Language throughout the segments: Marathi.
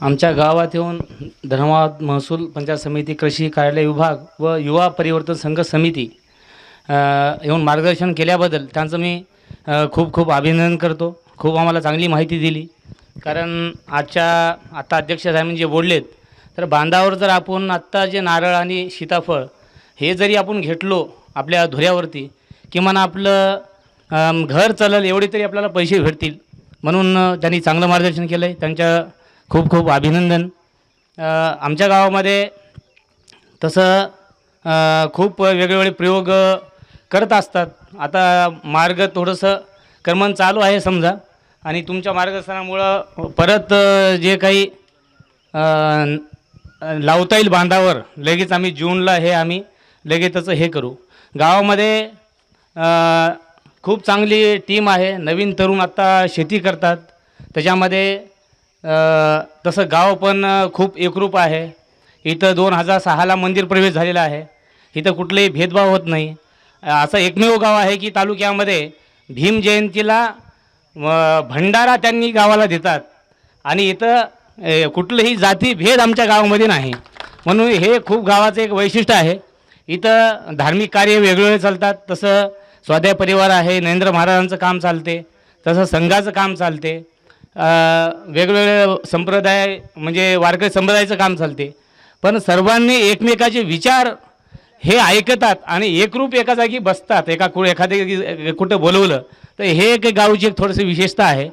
आमच्या गावात येऊन धर्माबाद महसूल पंचायत समिती कृषी कार्यालय विभाग व युवा परिवर्तन संघ समिती येऊन मार्गदर्शन केल्याबद्दल त्यांचं मी खूप खूप अभिनंदन करतो. खूप आम्हाला चांगली माहिती दिली. कारण आजच्या आत्ता अध्यक्ष साहेबांनी जे बोललेत तर बांधावर जर आपण आत्ता जे नारळ आणि सीताफळ हे जरी आपण घेतलो आपल्या धुऱ्यावरती किमान आपलं घर चालेल एवढे तरी आपल्याला पैसे भेटतील. म्हणून त्यांनी चांगलं मार्गदर्शन केलं आहे त्यांच्या खूप खूप अभिनंदन. आमच्या गावामध्ये तसं खूप वेगवेगळे प्रयोग करत असतात. आता मार्ग थोडंसं क्रमण चालू आहे समजा. आणि तुमच्या मार्गदर्शनामुळं परत जे काही लावता येईल बांधावर लगेच आम्ही जूनला हे आम्ही लगेचच हे करू. गावामध्ये खूप चांगली टीम आहे. नवीन तरुण आत्ता शेती करतात. त्याच्यामध्ये तसं गाव पण खूप एकरूप आहे. इथं दोन हजार सहाला मंदिर प्रवेश झालेला आहे. इथं कुठलेही भेदभाव होत नाही. असं एकमेव गाव आहे की तालुक्यामध्ये भीम जयंतीला भंडारा त्यांनी गावाला देतात. आणि इथं कुठलंही जाती भेद आमच्या गावामध्ये नाही. म्हणून हे खूप गावाचं एक वैशिष्ट्य आहे. इथं धार्मिक कार्य वेगवेगळे चालतात. तसं स्वाध्याय परिवार आहे नरेंद्र महाराजांचं काम चालते. तसं संघाचं काम चालते. वेगवेगळे संप्रदाय म्हणजे वारकरी संप्रदायाचं काम चालते. पण सर्वांनी एकमेकाचे विचार हे ऐकतात आणि एकरूप एका जागी बसतात. एका कु एखाद्या कुठं बोलवलं तर हे एक गावची एक थोडंसं विशेषता आहे.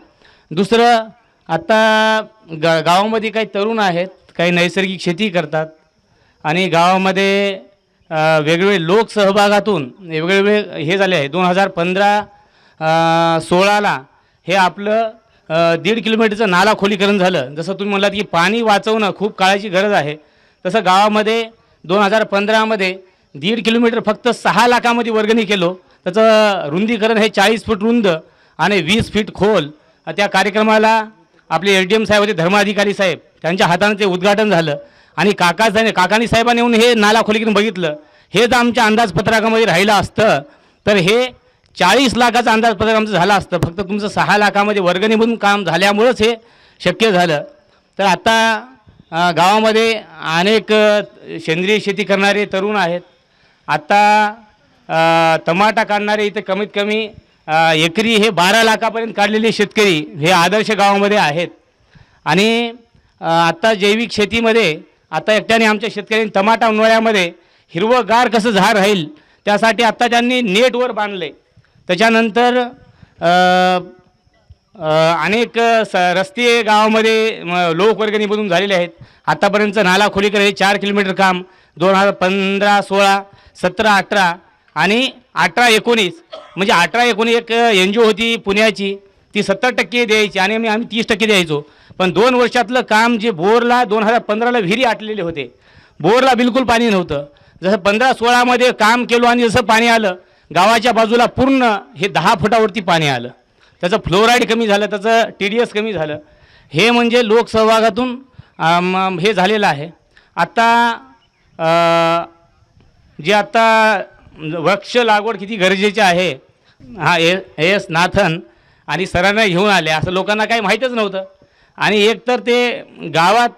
दुसरं आत्ता गा गावामध्ये काही तरुण आहेत काही नैसर्गिक शेती करतात आणि गावामध्ये वेगवेगळे लोकसहभागातून वेगवेगळे हे झाले आहे. दोन हजार पंधरा सोळाला हे आपलं दीड किलोमीटरचं नाला खोलीकरण झालं. जसं तुम्ही म्हणालात की पाणी वाचवणं खूप काळाची गरज आहे. तसं गावामध्ये दोन हजार पंधरामध्ये दीड किलोमीटर फक्त सहा लाखामध्ये वर्गणी केलो. त्याचं रुंदीकरण हे चाळीस फूट रुंद आणि वीस फीट खोल. त्या कार्यक्रमाला आपले एल डी एम साहेब होते धर्माधिकारी साहेब. त्यांच्या हाताने ते उद्घाटन झालं. आणि काका साहेब काकानी साहेबांनी येऊन हे नाला खोलीकरण बघितलं. हे जर आमच्या अंदाजपत्रकामध्ये राहिलं असतं. तर हे चाळीस लाखाचं अंदाजपत्रक आमचं झालं असतं. फक्त तुमचं सहा लाखामध्ये वर्गणीमधून काम झाल्यामुळंच हे शक्य झालं. तर आता गावामध्ये अनेक सेंद्रिय शेती करणारे तरुण आहेत. आत्ता टमाटा काढणारे इथे कमीत कमी एकरी हे बारा लाखापर्यंत काढलेले शेतकरी हे आदर्श गावामध्ये आहेत. आणि आत्ता जैविक शेतीमध्ये आता एकट्याने आमच्या शेतकऱ्यांनी टमाटा उन्हाळ्यामध्ये हिरवंगार कसं झाड राहील त्यासाठी आत्ता त्यांनी नेटवर बांधले त्याच्यानंतर अनेक स रस्ते गावामध्ये म, लोकवर्गणीमधून झालेले आहेत. आत्तापर्यंत नाला खोलीकर हे चार किलोमीटर काम दोन हजार पंधरा सोळा सतरा अठरा आणि अठरा एकोणीस म्हणजे अठरा एकोणीस एक एन जी ओ होती पुण्याची ती सत्तर टक्के द्यायची आणि आम्ही आम्ही तीस टक्के द्यायचो. पण दोन वर्षातलं काम जे बोरला दोन हजार पंधराला विहिरी आटलेले होते बोरला बिलकुल पाणी नव्हतं. जसं पंधरा सोळामध्ये काम केलो आणि जसं पाणी आलं गावाच्या बाजूला पूर्ण हे दहा फुटावरती पाणी आलं. त्याचं फ्लोराईड कमी झालं त्याचं टी डी एस कमी झालं. हे म्हणजे लोकसहभागातून हे झालेलं आहे. आत्ता जे आत्ता वृक्ष लागवड किती गरजेची आहे हा ए एस नाथन आणि सरांना घेऊन आले असं लोकांना काही माहीतच नव्हतं. आणि एक तर ते गावात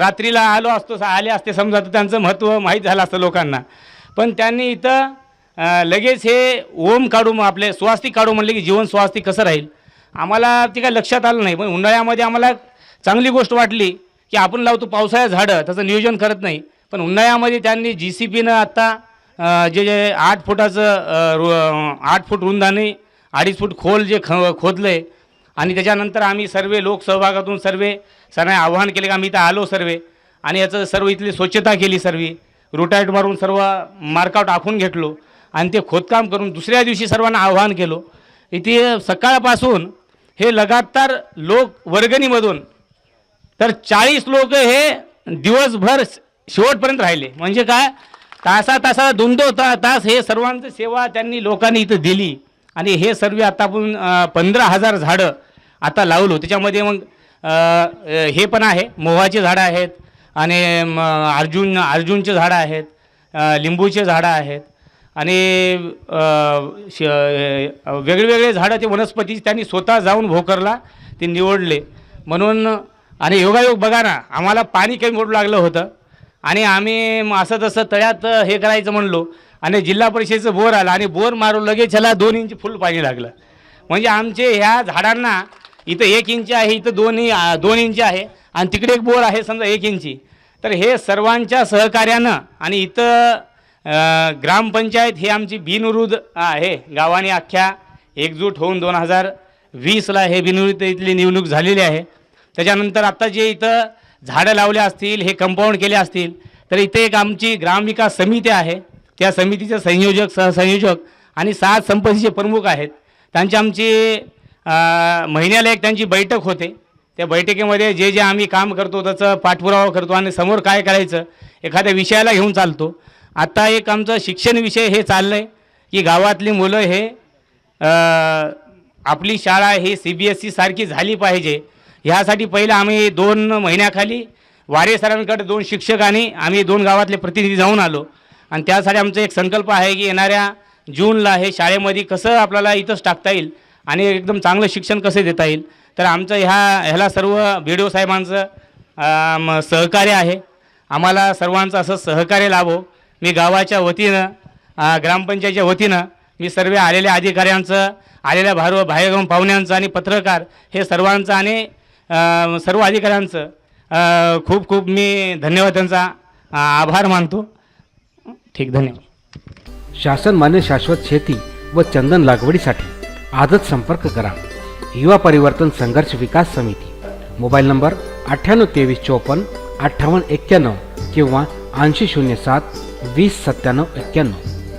रात्रीला आलो असतो आले असते समजा तर त्यांचं महत्त्व माहीत झालं असतं लोकांना. पण त्यांनी इथं लगेच हे ओम काढू मग आपले स्वास्तिक काढू म्हणले की जीवन स्वास्तिक कसं राहील? आम्हाला ते काय लक्षात आलं नाही. पण उन्हाळ्यामध्ये आम्हाला चांगली गोष्ट वाटली की आपण लावतो पावसाळ्यात झाडं त्याचं नियोजन करत नाही. पण उन्हाळ्यामध्ये त्यांनी जी सी पीनं आत्ता जे जे आठ फुटाचं रु- आठ फूट रुंदाने अडीच फूट खोल जे ख खोदलं आहे आणि त्याच्यानंतर आम्ही सर्व लोकसहभागातून सर्व सरांनी आव्हान केले की आम्ही इथं आलो सर्व आणि याचं सर्व इथली स्वच्छता केली सर्व. रुटाईट मारून सर्व मार्कआउट आखून घेतलो. आणि ते खोदकाम करून दुसऱ्या दिवशी सर्वांना आव्हान केलो. इथे सकाळपासून हे लगातार लोक वर्गणीमधून तर चाळीस लोक हे दिवसभर शेवटपर्यंत राहिले. म्हणजे काय? तासा तासा दोन दोन ता तास हे सर्वांचं सेवा त्यांनी लोकांनी इथं दिली. आणि हे सर्व आता आपण पंधरा हजार झाडं आता लावलो. त्याच्यामध्ये मग हे पण आहे मोहाचे झाडं आहेत आणि अर्जुन अर्जुनचे झाडं आहेत लिंबूचे झाडं आहेत. आणि श वेगळेवेगळे झाडं ते वनस्पती त्यांनी स्वतः जाऊन भोकरला ते निवडले. म्हणून आणि योगायोग बघा ना आम्हाला पाणी कमी पडू लागलं होतं. आणि आम्ही मग असं तसं तळ्यात हे करायचं म्हणलो आणि जिल्हा परिषदेचं बोर आलं आणि बोर मारून लगेच ह्याला दोन इंच फुल पाणी लागलं. म्हणजे आमचे ह्या झाडांना इथं एक इंच आहे इथं दोन दोन इंच आहे आणि तिकडे एक बोर आहे समजा एक इंची. तर हे सर्वांच्या सहकार्यानं आणि इथं ग्रामपंचायत ही आमची बिनविरुद्ध आहे. गावाने अख्ख्या एकजूट होऊन दोन हजार वीसला हे बिनविरुद्ध इथली निवडणूक झालेली आहे. त्याच्यानंतर आत्ता जे इथं झाडं लावले असतील हे कंपाऊंड केले असतील तर इथे एक आमची ग्रामविकास समिती आहे. त्या समितीचे संयोजक सहसंयोजक आणि सात संपत्तीचे प्रमुख आहेत. त्यांची आमची महिन्याला एक त्यांची बैठक होते. त्या बैठकीमध्ये जे जे आम्ही काम करतो त्याचं पाठपुरावा करतो आणि समोर काय करायचं एखाद्या विषयाला घेऊन चालतो. आत्ता एक आमचं शिक्षण विषय हे चाललं आहे की गावातली मुलं हे आपली शाळा ही सी बी एस सी सारखी झाली पाहिजे. ह्यासाठी पहिलं आम्ही दोन महिन्याखाली वारे सरांकडे दोन शिक्षकांनी आम्ही दोन गावातले प्रतिनिधी जाऊन आलो. आणि त्यासाठी आमचा एक संकल्प आहे की येणाऱ्या जूनला हे शाळेमध्ये कसं आपल्याला इथंच टाकता येईल आणि एकदम चांगलं शिक्षण कसं देता येईल. तर आमचं ह्या ह्याला सर्व बी डी ओ साहेबांचं सहकार्य आहे. आम्हाला सर्वांचं असं सहकार्य लाभो. मी गावाच्या वतीनं ग्रामपंचायतच्या वतीनं मी सर्व आलेल्या अधिकाऱ्यांचं आलेल्या भार बाहेरगाव पाहुण्यांचं आणि पत्रकार हे सर्वांचं आणि सर्व अधिकाऱ्यांचं खूप खूप मी धन्यवाद त्यांचा आभार मानतो. ठीक धन्यवाद. शासन मान्य शाश्वत शेती व चंदन लागवडीसाठी आजच संपर्क करा. युवा परिवर्तन संघर्ष विकास समिती. मोबाईल नंबर अठ्ठ्याण्णव तेवीस चोपन्न अठ्ठावन्न एक्क्याण्णव किंवा ऐंशी शून्य सात वीस सत्त्याण्णव एक्क्याण्णव.